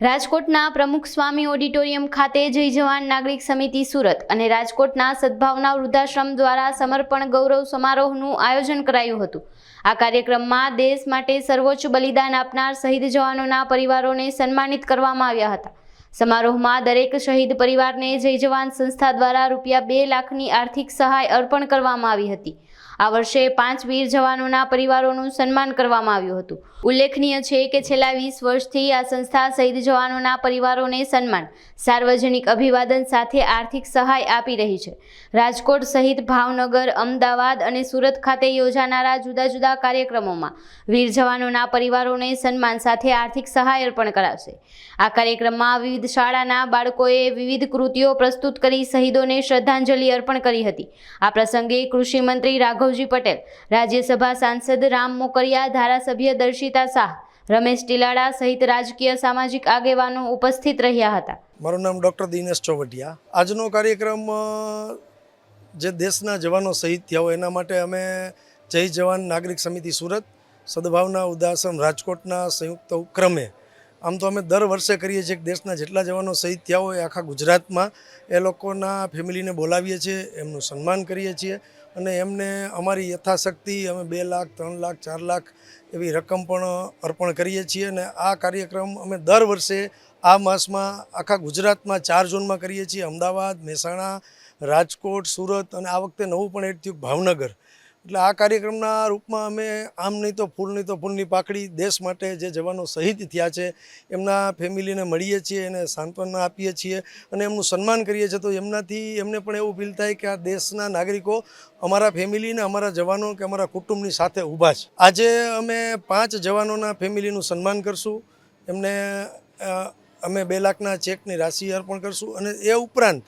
રાજકોટના પ્રમુખ સ્વામી ઓડિટોરિયમ ખાતે જય જવાન નાગરિક સમિતિ સુરત અને રાજકોટના સદભાવના વૃદ્ધાશ્રમ દ્વારા સમર્પણ ગૌરવ સમારોહનું આયોજન કરાયું હતું. આ કાર્યક્રમમાં દેશ માટે સર્વોચ્ચ બલિદાન આપનાર શહીદ જવાનોના પરિવારોને સન્માનિત કરવામાં આવ્યા હતા. સમારોહમાં દરેક શહીદ પરિવારને જય જવાન સંસ્થા દ્વારા રૂપિયા બે લાખની આર્થિક સહાય અર્પણ કરવામાં આવી હતી. આ વર્ષે પાંચ વીર જવાનોના પરિવારોનું સન્માન કરવામાં આવ્યું હતું. ઉલ્લેખનીય છે કે છેલ્લા વીસ વર્ષથી આ સંસ્થા શહીદ જવાનોના પરિવારોને સન્માન, સાર્વજનિક અભિવાદન સાથે આર્થિક સહાય આપી રહી છે. રાજકોટ સહિત ભાવનગર, અમદાવાદ અને સુરત ખાતે યોજાનારા જુદા જુદા કાર્યક્રમોમાં વીર જવાનોના પરિવારોને સન્માન સાથે આર્થિક સહાય અર્પણ કરાશે. આ કાર્યક્રમમાં વિવિધ શાળાના બાળકોએ વિવિધ કૃતિઓ પ્રસ્તુત કરી શહીદોને શ્રદ્ધાંજલિ અર્પણ કરી હતી. આ પ્રસંગે કૃષિ મંત્રી રાઘવજી પટેલ, રાજ્યસભા સાંસદ રામ મોકરિયા, ધારાસભ્ય દર્શિતા શાહ, રમેશ ટીલાડા સહિત રાજકીય સામાજિક આગેવાનો ઉપસ્થિત રહ્યા હતા. મારું નામ ડૉક્ટર દિનેશ ચોવટિયા. આજનો કાર્યક્રમ જે દેશના જવાનો શહીદ થયા એના માટે અમે જય જવાન નાગરિક સમિતિ સુરત, સદભાવના ઉદાસન રાજકોટના સંયુક્ત ઉપક્રમે, આમ તો અમે દર વર્ષે કરીએ છીએ દેશના જેટલા જવાનો શહીદ થયા હોય આખા ગુજરાતમાં, એ લોકોના ફેમિલીને બોલાવીએ છીએ, એમનું સન્માન કરીએ છીએ. અને એમને અમારી યથાશક્તિ અમે બે લાખ, ત્રણ લાખ, ચાર લાખ એવી રકમ પણ અર્પણ કરીએ છીએ અને આ કાર્યક્રમ અમે દર વર્ષે આ માસમાં આખા ગુજરાતમાં ચાર ઝોનમાં કરીએ છીએ. અમદાવાદ, મહેસાણા, રાજકોટ, સુરત અને આ વખતે નવું પણ એડ થયું ભાવનગર. એટલે આ કાર્યક્રમના રૂપમાં અમે આમ નહીં તો ફૂલ નહીં તો ફૂલની પાકડી દેશ માટે જે જવાનો શહીદ થયા છે, એમના ફેમિલીને મળીએ છીએ એને સાંત્વના આપીએ છીએ અને એમનું સન્માન કરીએ છીએ. તો એમનાથી એમને પણ એવું ફીલ થાય કે આ દેશના નાગરિકો અમારા ફેમિલીને અમારા જવાનો કે અમારા કુટુંબની સાથે ઊભા છે. આજે અમે પાંચ જવાનોના ફેમિલીનું સન્માન કરશું. એમને અમે બે લાખના ચેકની રાશિ અર્પણ કરશું અને એ ઉપરાંત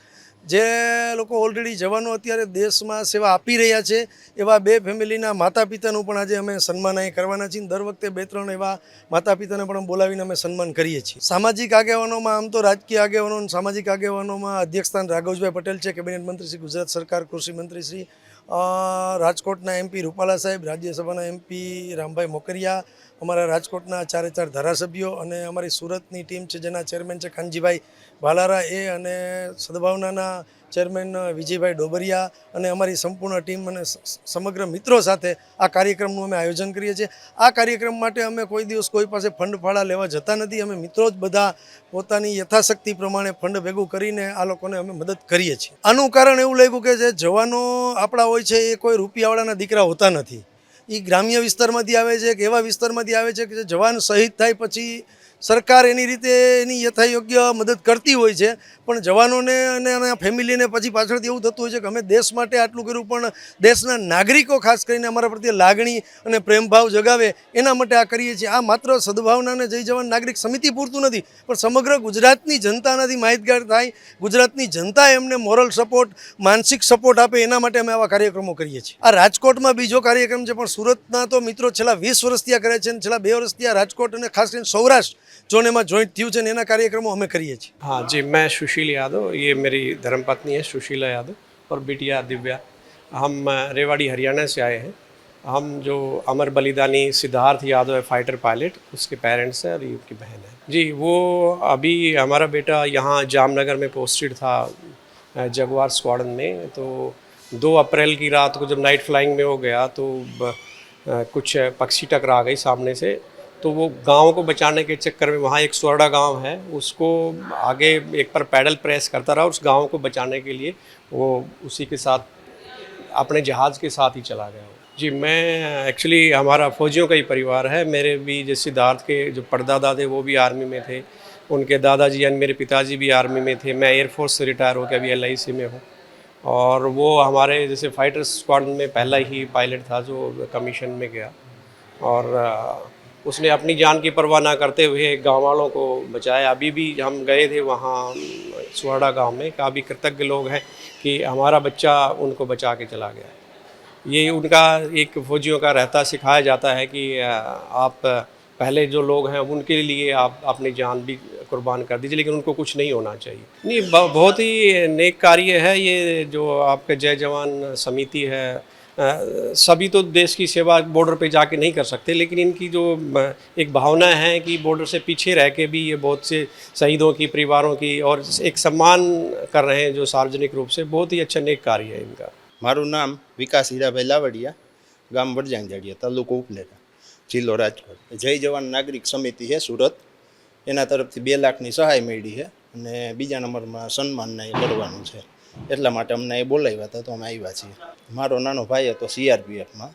જે લોકો ઓલરેડી જવાનો અત્યારે દેશમાં સેવા આપી રહ્યા છે, એવા બે ફેમિલીના માતા પિતાનું પણ આજે અમે સન્માન અહીં કરવાના છીએ. દર વખતે બે ત્રણ એવા માતા પિતાને પણ બોલાવીને અમે સન્માન કરીએ છીએ. સામાજિક આગેવાનોમાં આમ તો રાજકીય આગેવાનો સામાજિક આગેવાનોમાં અધ્યક્ષસ્થાન રાઘવજીભાઈ પટેલ છે, કેબિનેટ મંત્રી શ્રી ગુજરાત સરકાર, કૃષિ મંત્રી શ્રી રાજકોટના એમપી રૂપાલા સાહેબ, રાજ્યસભાના એમપી રામભાઈ મોકરિયા, અમારા રાજકોટના ચારે ચાર ધારાસભ્યો અને અમારી સુરતની ટીમ છે જેના ચેરમેન છે ખાનજીભાઈ ભાલારા એ અને સદભાવનાના ચેરમેન વિજયભાઈ ડોબરિયા અને અમારી સંપૂર્ણ ટીમ અને સમગ્ર મિત્રો સાથે આ કાર્યક્રમનું અમે આયોજન કરીએ છીએ. આ કાર્યક્રમ માટે અમે કોઈ દિવસ કોઈ પાસે ફંડ ફાળા લેવા જતા નથી. અમે મિત્રો જ બધા પોતાની યથાશક્તિ પ્રમાણે ફંડ ભેગું કરીને આ લોકોને અમે મદદ કરીએ છીએ. આનું કારણ એવું લાગ્યું કે જે જવાનો આપણા હોય છે એ કોઈ રૂપિયાવાળાના દીકરા હોતા નથી. એ ગ્રામ્ય વિસ્તારમાંથી આવે છે કે એવા વિસ્તારમાંથી આવે છે કે જે જવાન શહીદ થાય પછી સરકાર એની રીતે એની યથાયોગ્ય મદદ કરતી હોય છે, પણ જવાનોને અને ફેમિલીને પછી પાછળથી એવું થતું હોય છે કે અમે દેશ માટે આટલું કર્યું, પણ દેશના નાગરિકો ખાસ કરીને અમારા પ્રત્યે લાગણી અને પ્રેમભાવ જગાવે એના માટે આ કરીએ છીએ. આ માત્ર સદભાવનાને જય જવાન નાગરિક સમિતિ પૂરતું નથી, પણ સમગ્ર ગુજરાતની જનતાનાથી માહિતગાર થાય, ગુજરાતની જનતા એમને મોરલ સપોર્ટ, માનસિક સપોર્ટ આપે એના માટે અમે આવા કાર્યક્રમો કરીએ છીએ. આ રાજકોટમાં બીજો કાર્યક્રમ છે, પણ સુરતના તો મિત્રો છેલ્લા વીસ વર્ષથી આ કરે છે અને છેલ્લા બે વર્ષથી આ રાજકોટ અને ખાસ કરીને સૌરાષ્ટ્ર जोन में जॉइंट थी है कार्यक्रमों अमे करिए हाँ जी मैं सुशील यादव ये मेरी धर्मपत्नी है सुशीला यादव और बिटिया दिव्या हम रेवाड़ी हरियाणा से आए हैं हम जो अमर बलिदानी सिद्धार्थ यादव है फाइटर पायलट उसके पेरेंट्स हैं और ये उनकी बहन है जी वो अभी हमारा बेटा यहाँ जामनगर में पोस्टेड था जगवार स्क्वाडन में तो दो अप्रैल की रात को जब नाइट फ्लाइंग में हो गया तो कुछ पक्षी टकरा गई सामने से तो वो गाँव को बचाने के चक्कर में, वहाँ एक सोरडा गाँव है, उसको आगे एक पर पैडल प्रेस करता रहा, उस गाँव को बचाने के लिए वो उसी के साथ, अपने जहाज़ के साथ ही चला गया। जी, मैं एक्चुअली हमारा फौजियों का ही परिवार है, मेरे भी जैसे सिद्धार्थ के जो परदादा थे वो भी आर्मी में थे, उनके दादाजी यानी मेरे पिताजी भी आर्मी में थे, मैं एयरफोर्स से रिटायर होकर अभी एलआईसी में हूँ। और वो हमारे जैसे फाइटर स्क्वाड में पहला ही पायलट था जो कमीशन में गया। और उसने अपनी जान की परवाह ना करते हुए गाँव वालों को बचाया। अभी भी हम गए थे वहाँ, सुहाड़ा गाँव में काफ़ी कृतज्ञ लोग हैं कि हमारा बच्चा उनको बचा के चला गया ये उनका एक फौजियों का रहता सिखाया जाता है कि आप पहले जो लोग हैं उनके लिए आप अपनी जान भी कुर्बान कर दीजिए, लेकिन उनको कुछ नहीं होना चाहिए। नहीं बहुत ही नेक कार्य है ये जो आपका जय जवान समिति है सभी तो देश की सेवा बॉर्डर पे जाके नहीं कर सकते लेकिन इनकी जो अ, एक भावना है कि बॉर्डर से पीछे रह के भी ये बहुत से शहीदों की परिवारों की और एक सम्मान कर रहे हैं जो सार्वजनिक रूप से बहुत ही अच्छा नेक कार्य है इनका મારું નામ વિકાસ હીરાભાઈ લાવડિયા ગામ વરજાંગજાડિયા તાલુકો ઉપલેટા જિલ્લો રાજકોટ જય જવાન નાગરિક સમિતિ છે સુરત એના તરફથી બે લાખની સહાય મળી છે અને બીજા નંબરમાં સન્માનને એ કરવાનું છે એટલા માટે અમને એ બોલાવ્યા હતા તો અમે આવ્યા છીએ. મારો નાનો ભાઈ હતો સીઆરપીએફમાં.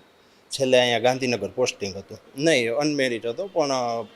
છેલ્લે અહીંયા ગાંધીનગર પોસ્ટિંગ હતું. નહીં અનમેરિડ હતો, પણ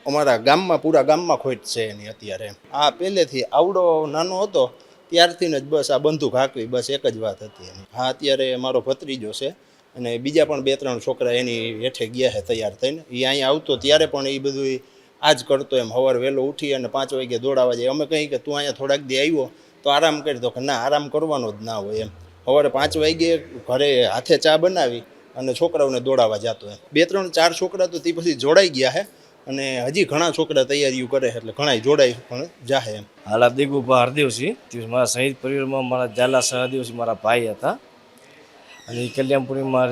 અમારા ગામમાં, પૂરા ગામમાં ખોટ છે એની અત્યારે. આ પહેલેથી આવડો નાનો હતો, ત્યારથી જ બસ આ બંદૂક હાંકવી, બસ એક જ વાત હતી એની. હા, અત્યારે મારો ભત્રીજો છે, અને બીજા પણ બે ત્રણ છોકરા એની હેઠે ગયા છે તૈયાર થઈને. એ અહીંયા આવતો ત્યારે પણ એ બધું આ જ કરતો એમ સવારે વહેલો ઉઠી અને પાંચ વાગે દોડાવા જાય. અમે કહીએ કે તું અહીંયા થોડાક દી આવ્યો તો આરામ કરી દો, કે ના, આરામ કરવાનો જ ના હોય એમ. સવારે પાંચ વાગે ઘરે હાથે ચા બનાવી અને છોકરાઓને દોડાવવા જતો એમ. બે, ત્રણ, ચાર છોકરા તો તે પછી જોડાઈ ગયા છે અને હજી ઘણા છોકરા તૈયારીઓ કરે એટલે ઘણા જોડાઈ પણ જાહે એમ. હાલ દિગુભા હરદેવસિંહ મારા શહીદ પરિવારમાં મારા ઝાલા સહદેવસિંહ મારા ભાઈ હતા. અને એ કલ્યાણપુરીમાં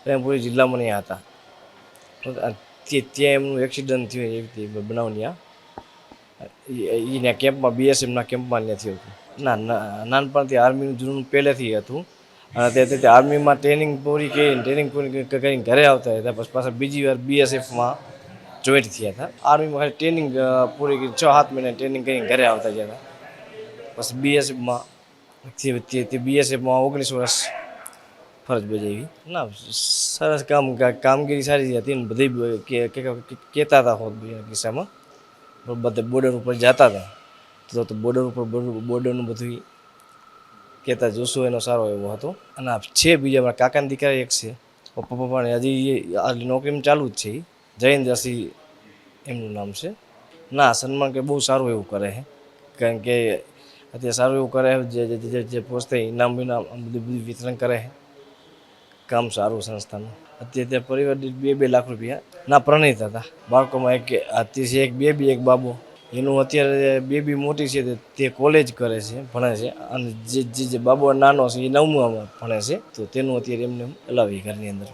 કલ્યાણપુરી જિલ્લામાં નહીં હતા. ત્યાં એમનું એક્સિડન્ટ થયું એવી રીતે બનાવની એના કેમ્પમાં બીએસએફના કેમ્પમાં નથી હોતું. ના નાનપણથી આર્મીનું જૂનું પહેલેથી હતું. અને તે આર્મીમાં ટ્રેનિંગ પૂરી કરીને, ટ્રેનિંગ પૂરી કરીને ઘરે આવતા હતા. પછી પાછા બીજી વાર બીએસએફમાં જોઈન્ટ થયા હતા. આર્મીમાં ખાલી ટ્રેનિંગ પૂરી કરી છ, સાત મહિના ટ્રેનિંગ કરીને ઘરે આવતા ગયા હતા. પછી બીએસએફમાં બીએસએફમાં ઓગણીસ વર્ષ ફરજ બજાવી. ના, સરસ કામ કામગીરી સારી હતી ને બધી કહેતા હતા હોત કિસ્સામાં. બધા બોર્ડર ઉપર જતા હતા. તો તો બોર્ડર ઉપર બોર્ડર- બોર્ડરનું બધું કહેતા જોશું એનો સારો એવો હતો. અને છે બીજા મારા કાકાના દીકરા એક છે. પપ્પા પપ્પાને હજી એ આ નોકરીમાં ચાલુ જ છે. જયેન્દ્રસિંહ એમનું નામ છે. ના, સન્માન કે બહુ સારું એવું કરે છે કારણ કે અત્યારે સારું એવું કરે જે જે- જે પોસ્તે ઇનામ બિનામ બધું બધું વિતરણ કરે છે કામ સારું સંસ્થાનું. અત્યારે ત્યાં પરિવાર દીઠ બે બે લાખ રૂપિયા. ના, પ્રણિત હતા. બાળકોમાં એક અત્યારે છે, એક બેબી, એક બાબો. એનું અત્યારે બેબી મોટી છે, તે- કોલેજ કરે છે, ભણે છે. અને જે જે બાબો નાનો છે, એ નવમામાં ભણે છે. તો તેનું અત્યારે એમને અલાવી ઘરની અંદર.